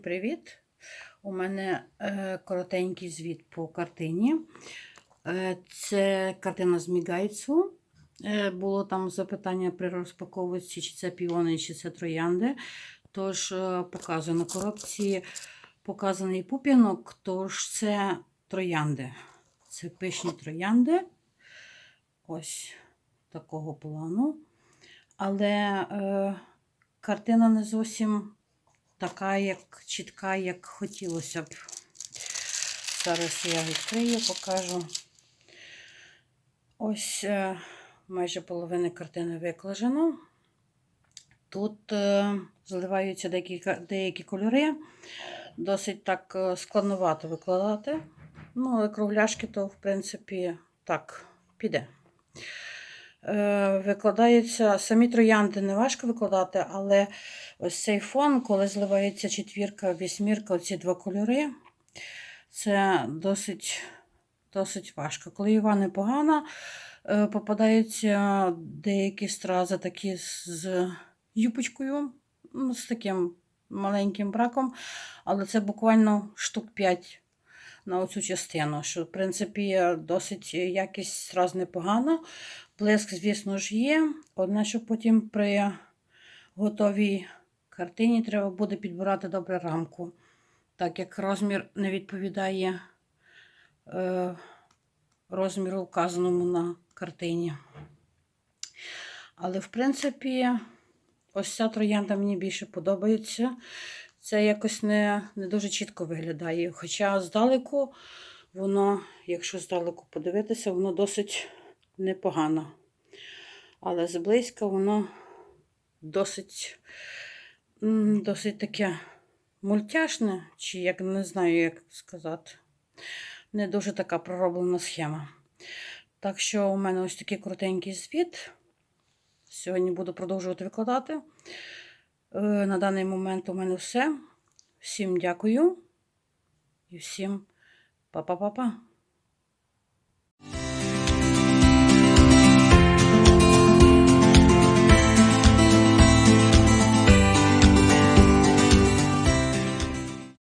привіт! У мене е, коротенький звіт по картині. Е, це картина з Мігайцу. Е, було там запитання при розпаковці, чи це піони, чи це троянди. Тож показую на коробці показаний пуп'янок, тож це троянди. Це пишні троянди. Ось такого плану. Але е, картина не зовсім така, як чітка, як хотілося б. Зараз я відкрию, покажу. Ось е, майже половина картини викладено. Тут е, заливаються деякі, деякі кольори. Досить так е, складновато викладати. Ну, але кругляшки то, в принципі, так, піде. Е, викладаються самі троянди не важко викладати, але ось цей фон, коли зливається четвірка, вісьмірка, оці два кольори, це досить досить важко. Коли Іва непогана, е, попадаються деякі стрази такі з юпочкою, ну, з таким маленьким браком, але це буквально штук 5 на оцю частину, що, в принципі, досить якість страз непогана. Блеск, звісно ж, є. Одне, що потім при готовій картині треба буде підбирати добре рамку, так як розмір не відповідає е, розміру, вказаному на картині. Але, в принципі, ось ця троянда мені більше подобається. Це якось не, не дуже чітко виглядає. Хоча здалеку воно, якщо здалеку подивитися, воно досить непогано. Але зблизька воно досить досить таке мультяшне, чи як не знаю, як сказати. Не дуже така пророблена схема. Так що у мене ось такий крутенький звіт. Сьогодні буду продовжувати викладати. Е, На даний момент у мене все. Всім дякую і всім па-па-па-па.